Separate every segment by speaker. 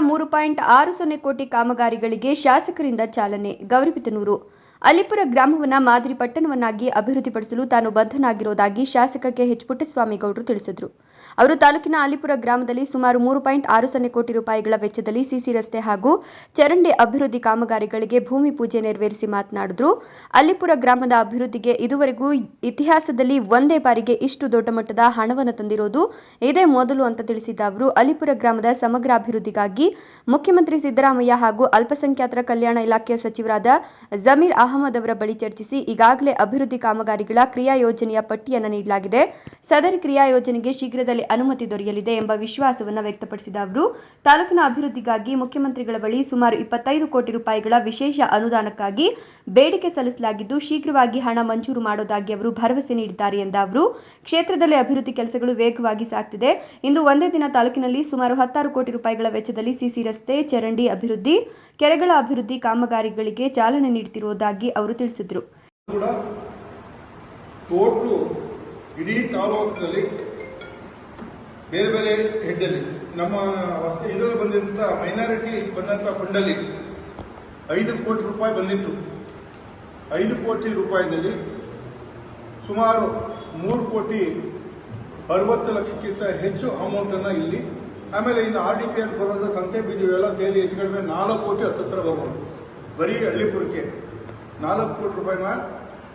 Speaker 1: ಮೂರು ಪಾಯಿಂಟ್ ಆರು ಸೊನ್ನೆ ಕೋಟಿ ಕಾಮಗಾರಿಗಳಿಗೆ ಶಾಸಕರಿಂದ ಚಾಲನೆ ಗೌರಿಬಿದನೂರು ಅಲಿಪುರ ಗ್ರಾಮವನ್ನ ಮಾದರಿ ಪಟ್ಟಣವನ್ನಾಗಿ ಅಭಿವೃದ್ಧಿಪಡಿಸಲು ತಾನು ಬದ್ಧನಾಗಿರುವುದಾಗಿ ಶಾಸಕ ಕೆ ಎಚ್ ಪುಟ್ಟಸ್ವಾಮಿಗೌಡರು ತಿಳಿಸಿದರು. ಅವರು ತಾಲೂಕಿನ ಅಲಿಪುರ ಗ್ರಾಮದಲ್ಲಿ ಸುಮಾರು ಮೂರು ಪಾಯಿಂಟ್ ಆರು ಸೊನ್ನೆ ಕೋಟಿ ರೂಪಾಯಿಗಳ ವೆಚ್ಚದಲ್ಲಿ ಸಿಸಿ ರಸ್ತೆ ಹಾಗೂ ಚರಂಡಿ ಅಭಿವೃದ್ಧಿ ಕಾಮಗಾರಿಗಳಿಗೆ ಭೂಮಿ ಪೂಜೆ ನೆರವೇರಿಸಿ ಮಾತನಾಡಿದರು. ಅಲಿಪುರ ಗ್ರಾಮದ ಅಭಿವೃದ್ಧಿಗೆ ಇದುವರೆಗೂ ಇತಿಹಾಸದಲ್ಲಿ ಒಂದೇ ಬಾರಿಗೆ ಇಷ್ಟು ದೊಡ್ಡ ಮಟ್ಟದ ಹಣವನ್ನು ತಂದಿರೋದು ಇದೇ ಮೊದಲು ಅಂತ ತಿಳಿಸಿದ ಅವರು, ಅಲಿಪುರ ಗ್ರಾಮದ ಸಮಗ್ರ ಅಭಿವೃದ್ಧಿಗಾಗಿ ಮುಖ್ಯಮಂತ್ರಿ ಸಿದ್ದರಾಮಯ್ಯ ಹಾಗೂ ಅಲ್ಪಸಂಖ್ಯಾತರ ಕಲ್ಯಾಣ ಇಲಾಖೆಯ ಸಚಿವರಾದ ಜಮೀರ್ ಅಹಮದ್ ಅವರ ಬಳಿ ಚರ್ಚಿಸಿ ಈಗಾಗಲೇ ಅಭಿವೃದ್ಧಿ ಕಾಮಗಾರಿಗಳ ಕ್ರಿಯಾ ಯೋಜನೆಯ ಪಟ್ಟಿಯನ್ನು ನೀಡಲಾಗಿದೆ. ಸದರಿ ಕ್ರಿಯಾ ಯೋಜನೆಗೆ ಶೀಘ್ರದಲ್ಲಿ ಅನುಮತಿ ದೊರೆಯಲಿದೆ ಎಂಬ ವಿಶ್ವಾಸವನ್ನು ವ್ಯಕ್ತಪಡಿಸಿದ ಅವರು, ತಾಲೂಕಿನ ಅಭಿವೃದ್ಧಿಗಾಗಿ ಮುಖ್ಯಮಂತ್ರಿಗಳ ಬಳಿ ಸುಮಾರು ಇಪ್ಪತ್ತೈದು ಕೋಟಿ ರೂಪಾಯಿಗಳ ವಿಶೇಷ ಅನುದಾನಕ್ಕಾಗಿ ಬೇಡಿಕೆ ಸಲ್ಲಿಸಲಾಗಿದ್ದು, ಶೀಘ್ರವಾಗಿ ಹಣ ಮಂಜೂರು ಮಾಡೋದಾಗಿ ಅವರು ಭರವಸೆ ನೀಡಿದ್ದಾರೆ ಎಂದ ಅವರು, ಕ್ಷೇತ್ರದಲ್ಲಿ ಅಭಿವೃದ್ಧಿ ಕೆಲಸಗಳು ವೇಗವಾಗಿ ಸಾಗ್ತಿದೆ. ಇಂದು ಒಂದೇ ದಿನ ತಾಲೂಕಿನಲ್ಲಿ ಸುಮಾರು ಹತ್ತಾರು ಕೋಟಿ ರೂಪಾಯಿಗಳ ವೆಚ್ಚದಲ್ಲಿ ಸಿಸಿ ರಸ್ತೆ, ಚರಂಡಿ ಅಭಿವೃದ್ಧಿ, ಕೆರೆಗಳ ಅಭಿವೃದ್ಧಿ ಕಾಮಗಾರಿಗಳಿಗೆ ಚಾಲನೆ ನೀಡುತ್ತಿರುವುದಾಗಿ ಅವರು ತಿಳಿಸಿದರು.
Speaker 2: ಕೂಡ ಟೋಟ್ಲು ಇಡೀ ತಾಲೂಕಿನಲ್ಲಿ ಬೇರೆ ಬೇರೆ ಹೆಡ್ಡಲ್ಲಿ ನಮ್ಮ ಹೊಸ ಇದರಲ್ಲಿ ಬಂದಂಥ ಮೈನಾರಿಟೀಸ್ ಬಂದಂಥ ಫಂಡಲ್ಲಿ ಐದು ಕೋಟಿ ರೂಪಾಯಿ ಬಂದಿತ್ತು. ಐದು ಕೋಟಿ ರೂಪಾಯಿನಲ್ಲಿ ಸುಮಾರು ಮೂರು ಕೋಟಿ ಅರವತ್ತು ಲಕ್ಷಕ್ಕಿಂತ ಹೆಚ್ಚು ಅಮೌಂಟನ್ನು ಇಲ್ಲಿ ಆಮೇಲೆ ಇನ್ನು ಆರ್ ಡಿ ಪಿ ಎಲ್ ಬರೋದು ಸಂತೆ ಬೀದಿ ಎಲ್ಲ ಸೇರಿ ಹೆಚ್ಚು ಕಡಿಮೆ ನಾಲ್ಕು ಕೋಟಿ ಹತ್ತತ್ರ ಬರ್ಬೋದು. ಬರೀ ಹಳ್ಳಿಪುರಕ್ಕೆ. ನಾಲ್ಕು ಕೋಟಿ ರೂಪಾಯಿನ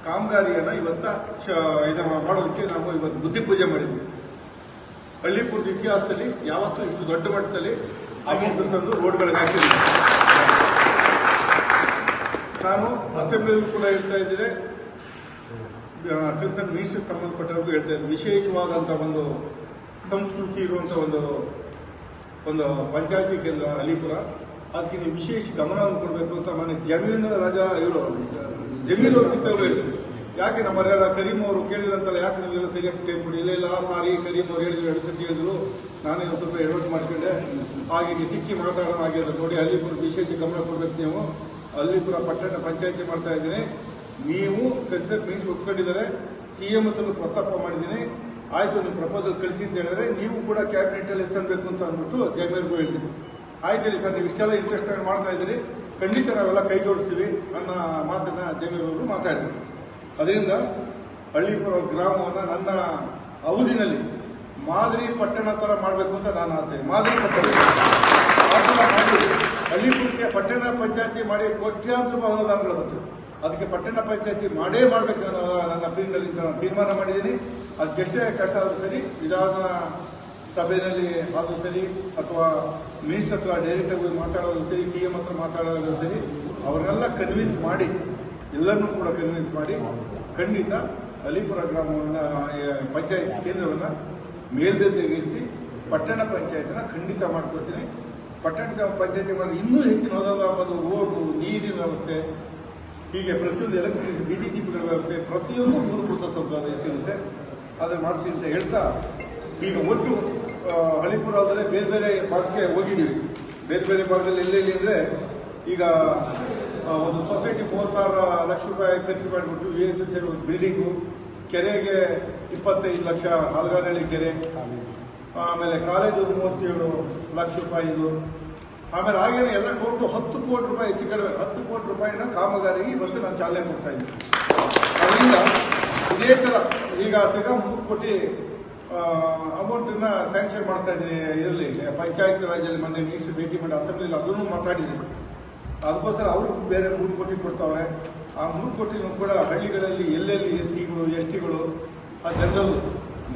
Speaker 2: ಕಾಮಗಾರಿಯನ್ನು ಇವತ್ತ ಇದನ್ನ ಮಾಡೋದಕ್ಕೆ ನಾವು ಇವತ್ತು ಬುದ್ಧಿ ಪೂಜೆ ಮಾಡಿದ್ವಿ. ಹಳ್ಳಿಪುರದ ಇತಿಹಾಸದಲ್ಲಿ ಯಾವತ್ತೂ ಇಷ್ಟು ದೊಡ್ಡ ಮಟ್ಟದಲ್ಲಿ ಅಮೌಂಟ್ ತಂದು ರೋಡ್ಗಳಿಗೆ ಹಾಕಿದ್ವಿ ನಾನು ಅಸೆಂಬ್ಲಿಯಲ್ಲೂ ಕೂಡ ಹೇಳ್ತಾ ಇದ್ದೀನಿ. ಕನ್ಸರ್ನ್ ಮಿನಿಸ್ಟರ್ ಸಂಬಂಧಪಟ್ಟವ್ರಿಗೂ ಹೇಳ್ತಾ ಇದ್ದೀನಿ. ವಿಶೇಷವಾದಂಥ ಒಂದು ಸಂಸ್ಕೃತಿ ಇರುವಂಥ ಒಂದು ಒಂದು ಪಂಚಾಯತಿ ಕೇಂದ್ರ ಅಲಿಪುರ. ಅದಕ್ಕೆ ನೀವು ವಿಶೇಷ ಗಮನವನ್ನು ಕೊಡಬೇಕು ಅಂತ ಮನೆ ಜಮೀನು ರಾಜ ಇವರು. ಜಮೀನು ಅವ್ರ ಹೇಳಿದ್ರು ಯಾಕೆ ನಮ್ಮ ಮರ್ಯಾದ ಕರೀಂ ಅವರು ಕೇಳಿದ್ರಂತಲ್ಲ, ಯಾಕೆ ನೀವೆಲ್ಲ ಸರಿಯಾಗಿ ಟೈಮ್ ಕೊಡಿ ಇಲ್ಲ ಇಲ್ಲ ಸಾರಿ ಕರೀಂ ಅವ್ರು ಹೇಳಿದ್ರು, ಎರಡು ಸತಿ ಹೇಳಿದ್ರು. ನಾನೇ ಒಂದು ಸ್ವಲ್ಪ ಎಡವಟ್ಟು ಮಾಡ್ಕೊಂಡೆ. ಹಾಗೆ ಸಿಕ್ಕಿ ಮಾತಾಡೋಣ ಆಗಿರೋದು ನೋಡಿ ಕೂಡ ವಿಶೇಷ ಗಮನ ಕೊಡಬೇಕು ನೀವು. ಅಲ್ಲಿ ಕೂಡ ಪಟ್ಟಣ ಪಂಚಾಯತಿ ಮಾಡ್ತಾ ಇದ್ದೀನಿ. ನೀವು ಕನ್ಸರ್ಟ್ ಮೀನ್ಸ್ ಒಪ್ಕೊಂಡಿದ್ದಾರೆ ಸಿ ಎಂ ಹತ್ರ ಪ್ರಸ್ತಾಪ ಮಾಡಿದ್ದೀನಿ. ಆಯಿತು, ನೀವು ಪ್ರಪೋಸಲ್ ಕಳಿಸಿ ಅಂತ ಹೇಳಿದ್ರೆ ನೀವು ಕೂಡ ಕ್ಯಾಬಿನೆಟ್ ಅಲ್ಲಿ ಎಸ್ಸನ್ಬೇಕು ಅಂತ ಅಂದ್ಬಿಟ್ಟು ಜಮೀರ್ಗೂ ಹೇಳಿದ್ದೀನಿ. ಆಯ್ತು ಹೇಳಿ ಸರ್, ನೀವು ಇಷ್ಟೆಲ್ಲ ಇಂಟ್ರೆಸ್ಟ್ ತಗೊಂಡು ಮಾಡ್ತಾ ಇದ್ದೀರಿ. ಖಂಡಿತ ನಾವೆಲ್ಲ ಕೈ ಜೋಡಿಸ್ತೀವಿ ಅನ್ನೋ ಮಾತನ್ನ ಜಮೀರ್ ಮಾತಾಡಿದರು. ಅದರಿಂದ ಹಳ್ಳಿಪುರ ಗ್ರಾಮವನ್ನು ನನ್ನ ಅವಧಿನಲ್ಲಿ ಮಾದರಿ ಪಟ್ಟಣ ಥರ ಮಾಡಬೇಕು ಅಂತ ನಾನು ಆಸೆ. ಮಾದರಿ ಪಟ್ಟಣ. ಹಳ್ಳಿಪುರಕ್ಕೆ ಪಟ್ಟಣ ಪಂಚಾಯತಿ ಮಾಡಿ ಕೋಟ್ಯಾಂತರ ರೂಪಾಯಿ ಅನುದಾನಗಳು ಬರ್ತದೆ ಅದಕ್ಕೆ ಪಟ್ಟಣ ಪಂಚಾಯತಿ ಮಾಡೇ ಮಾಡಬೇಕು ಅನ್ನೋ ನನ್ನ ಅಪೀಲ್ನಲ್ಲಿ ನಾನು ತೀರ್ಮಾನ ಮಾಡಿದ್ದೀನಿ. ಅದಕ್ಕೆಷ್ಟೇ ಕಷ್ಟ ಆದ್ರೂ ಸರಿ, ವಿಧಾನ ಸಭೆಯಲ್ಲಿ ಆದರೂ ಸರಿ ಅಥವಾ ಮಿನಿಸ್ಟರ್ ಅಥವಾ ಡೈರೆಕ್ಟ್ ಆಗಿ ಮಾತಾಡೋದು ಸರಿ, ಸಿ ಎಂ ಹತ್ರ ಮಾತಾಡೋದು ಸರಿ ಅವರೆಲ್ಲ ಕನ್ವಿನ್ಸ್ ಮಾಡಿ, ಎಲ್ಲರನ್ನೂ ಕೂಡ ಕನ್ವಿನ್ಸ್ ಮಾಡಿ ಖಂಡಿತ ಅಲಿಪುರ ಗ್ರಾಮವನ್ನು ಪಂಚಾಯತ್ ಕೇಂದ್ರವನ್ನು ಮೇಲ್ದರ್ಜೆಗೇರಿಸಿ ಪಟ್ಟಣ ಪಂಚಾಯತ್ನ ಖಂಡಿತ ಮಾಡ್ಕೊಳ್ತೀನಿ. ಪಟ್ಟಣ ಪಂಚಾಯತಿ ಇನ್ನೂ ಹೆಚ್ಚಿನ ಒಂದು ರೋಡು, ನೀರಿನ ವ್ಯವಸ್ಥೆ, ಹೀಗೆ ಪ್ರತಿಯೊಂದು ಎಲೆಕ್ಟ್ರಿಕ್ ಬೀದಿ ದೀಪಗಳ ವ್ಯವಸ್ಥೆ, ಪ್ರತಿಯೊಂದು ಮೂಲಭೂತ ಸೌಕರ್ಯ ಸಿಗುತ್ತೆ. ಅದನ್ನು ಮಾಡ್ತೀನಿ ಅಂತ ಹೇಳ್ತಾ ಈಗ ಒಟ್ಟು ಹಳಿಪುರ ಅಲ್ಲದೆ ಬೇರೆ ಬೇರೆ ಭಾಗಕ್ಕೆ ಹೋಗಿದ್ದೀವಿ. ಬೇರೆ ಬೇರೆ ಭಾಗದಲ್ಲಿ ಎಲ್ಲೆಲ್ಲಿ ಅಂದರೆ ಈಗ ಒಂದು ಸೊಸೈಟಿ ಮೂವತ್ತಾರು ಲಕ್ಷ ರೂಪಾಯಿ ಖರ್ಚು ಮಾಡಿಬಿಟ್ಟು ಯು ಎಸ್ ಎಸ್ ಬಿಲ್ಡಿಂಗು ಕೆರೆಗೆ ಇಪ್ಪತ್ತೈದು ಲಕ್ಷ ಹಲಗಾನಹಳ್ಳಿ ಕೆರೆ, ಆಮೇಲೆ ಕಾಲೇಜು ಮೂವತ್ತೇಳು ಲಕ್ಷ ರೂಪಾಯಿ ಇದು. ಆಮೇಲೆ ಹಾಗೇನೆ ಎಲ್ಲ ಕೊಟ್ಟು ಹತ್ತು ಕೋಟಿ ರೂಪಾಯಿ ಹೆಚ್ಚು ಕಡಿಮೆ, ಹತ್ತು ಕೋಟಿ ರೂಪಾಯಿನ ಕಾಮಗಾರಿಗೆ ಇವತ್ತು ನಾನು ಚಾಲನೆ ಕೊಡ್ತಾ ಇದ್ದೀನಿ. ಅದರಿಂದ ಇದೇ ಥರ ಈಗ ತಿರ್ಗಾ ಮೂರು ಕೋಟಿ ಅಮೌಂಟನ್ನ ಸ್ಯಾಂಕ್ಷನ್ ಮಾಡ್ತಾ ಇದ್ದೀನಿ ಇದರಲ್ಲಿ ಪಂಚಾಯತ್ ರಾಜಲ್ಲಿ ಮೊನ್ನೆ ಮಿನಿಸ್ಟರ್ ಭೇಟಿ ಮಾಡಿ ಅಸೆಂಬ್ಲಿಲಿ ಅದನ್ನು ಮಾತಾಡಿದ್ದೀನಿ. ಅದಕ್ಕೋಸ್ಕರ ಅವರು ಬೇರೆ ಮೂರು ಕೋಟಿ ಕೊಡ್ತಾವ್ರೆ. ಆ ಮೂರು ಕೋಟಿನೂ ಕೂಡ ಹಳ್ಳಿಗಳಲ್ಲಿ ಎಲ್ಲೆಲ್ಲಿ ಎಸ್ ಸಿಗಳು ಎಸ್ ಟಿಗಳು ಆ ಜನರಲ್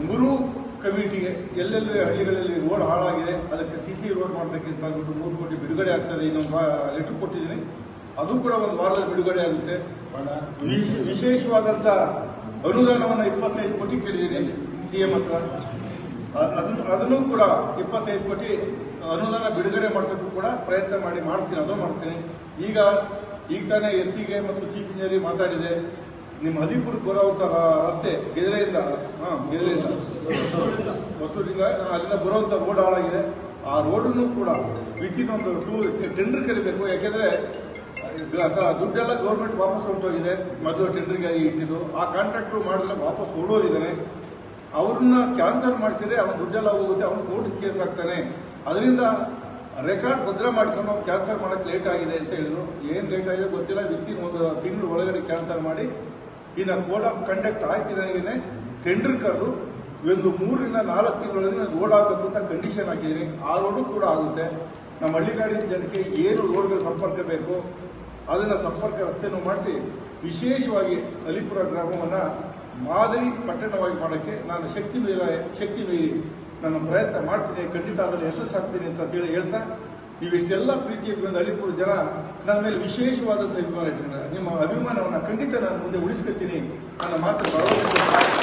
Speaker 2: ಮೂರು ಕಮಿಟಿಗೆ ಎಲ್ಲೆಲ್ಲಿ ಹಳ್ಳಿಗಳಲ್ಲಿ ರೋಡ್ ಹಾಳಾಗಿದೆ, ಅದಕ್ಕೆ ಸಿ ಸಿ ರೋಡ್ ಮಾಡ್ತಕ್ಕಂತ ಅಂದ್ಬಿಟ್ಟು ಮೂರು ಕೋಟಿ ಬಿಡುಗಡೆ ಆಗ್ತದೆ, ಇನ್ನೊಂದು ಲೆಟರ್ ಕೊಟ್ಟಿದ್ದೀನಿ. ಅದು ಕೂಡ ಒಂದು ವಾರದಲ್ಲಿ ಬಿಡುಗಡೆ ಆಗುತ್ತೆ. ವಿಶೇಷವಾದಂಥ ಅನುದಾನವನ್ನು ಇಪ್ಪತ್ತೈದು ಕೋಟಿ ಕೇಳಿದ್ದೀನಿ. ಸಿ ಎಂ ಹತ್ರ ಅದನ್ನು ಅದನ್ನೂ ಕೂಡ ಇಪ್ಪತ್ತೈದು ಕೋಟಿ ಅನುದಾನ ಬಿಡುಗಡೆ ಮಾಡಿಸೋಕ್ಕೂ ಕೂಡ ಪ್ರಯತ್ನ ಮಾಡಿ ಮಾಡ್ತೀನಿ ಅದು ಮಾಡ್ತೀನಿ. ಈಗ ಈಗ ತಾನೇ ಎಸ್ ಸಿಗೆ ಮತ್ತು ಚೀಫ್ ಇಂಜಿನಿಯರ್ ಮಾತಾಡಿದೆ. ನಿಮ್ಮ ಹದಿಪುರಕ್ಕೆ ಬರುವಂಥ ರಸ್ತೆ ಗೆದರೆಯಿಂದ, ಹಾಂ, ಗೆದರೆಯಿಂದ. ಹೊಸೂರಿಂದ ಅಲ್ಲಿಂದ ಬರುವಂಥ ರೋಡ್ ಹಾಳಾಗಿದೆ. ಆ ರೋಡನ್ನು ಕೂಡ ವಿತಿನ್ ಒಂದು ಟೂ ಟೆಂಡರ್ ಕರಿಬೇಕು. ಯಾಕೆಂದ್ರೆ ದುಡ್ಡೆಲ್ಲ ಗೌರ್ಮೆಂಟ್ ವಾಪಸ್ ಹೊರಟೋಗಿದೆ. ಮೊದಲು ಟೆಂಡರ್ಗೆ ಇಟ್ಟಿದ್ದು. ಆ ಕಾಂಟ್ರಾಕ್ಟ್ರು ಮಾಡಿದ್ರೆ ವಾಪಸ್ ಓಡೋಗಿದ್ದಾನೆ ಅವ್ರನ್ನ ಕ್ಯಾನ್ಸಲ್ ಮಾಡಿಸಿದ್ರೆ ಅವನ ದುಡ್ಡೆಲ್ಲ ಹೋಗುತ್ತೆ, ಅವನು ಕೋರ್ಟ್ ಕೇಸ್ ಆಗ್ತಾನೆ ಅದರಿಂದ ರೆಕಾರ್ಡ್ ಭದ್ರ ಮಾಡ್ಕೊಂಡು ಕ್ಯಾನ್ಸಲ್ ಮಾಡೋಕ್ಕೆ ಲೇಟ್ ಆಗಿದೆ ಅಂತ ಹೇಳಿದ್ರು. ಏನು ಲೇಟ್ ಆಗಿದೆ ಗೊತ್ತಿಲ್ಲ. ವಿತ್ತಿನ ಒಂದು ತಿಂಗಳು ಒಳಗಡೆ ಕ್ಯಾನ್ಸಲ್ ಮಾಡಿ. ಇನ್ನು ಕೋಡ್ ಆಫ್ ಕಂಡಕ್ಟ್ ಆಗ್ತಿದ್ದಾಗೇನೆ ಟೆಂಡರ್ ಕರೆದು ಒಂದು ಮೂರರಿಂದ ನಾಲ್ಕು ತಿಂಗಳಲ್ಲಿ ರೋಡ್ ಆಗಬೇಕು ಅಂತ ಕಂಡೀಷನ್ ಹಾಕಿದ್ದೀನಿ. ಆ ರೋಡು ಕೂಡ ಆಗುತ್ತೆ. ನಮ್ಮ ಹಳ್ಳಿಗಾಡಿನ ಜನಕ್ಕೆ ಏನು ರೋಡ್ಗಳ ಸಂಪರ್ಕ ಬೇಕು, ಅದನ್ನು ಸಂಪರ್ಕ ರಸ್ತೆಯನ್ನು ಮಾಡಿಸಿ ವಿಶೇಷವಾಗಿ ಅಲಿಪುರ ಗ್ರಾಮವನ್ನು ಮಾದರಿ ಪಟ್ಟಣವಾಗಿ ಮಾಡೋಕ್ಕೆ ನಾನು ಶಕ್ತಿ ಮೀರ ಶಕ್ತಿ ಮೀರಿ ನಾನು ಪ್ರಯತ್ನ ಮಾಡ್ತೀನಿ, ಖಂಡಿತ ಅದರಲ್ಲಿ ಯಶಸ್ಸಾಗ್ತೀನಿ ಅಂತ ಹೇಳಿ ಹೇಳ್ತಾ ನೀವಿಷ್ಟೆಲ್ಲ ಪ್ರೀತಿಯ ಅಳಿಪುರ ಜನ ನನ್ನ ಮೇಲೆ ವಿಶೇಷವಾದಂಥ ಅಭಿಮಾನ ಇಟ್ಟಿದ್ದಾರೆ ನಿಮ್ಮ ಅಭಿಮಾನವನ್ನು ಖಂಡಿತ ನಾನು ಮುಂದೆ ಉಳಿಸ್ಕೊತೀನಿ ನನ್ನ ಮಾತು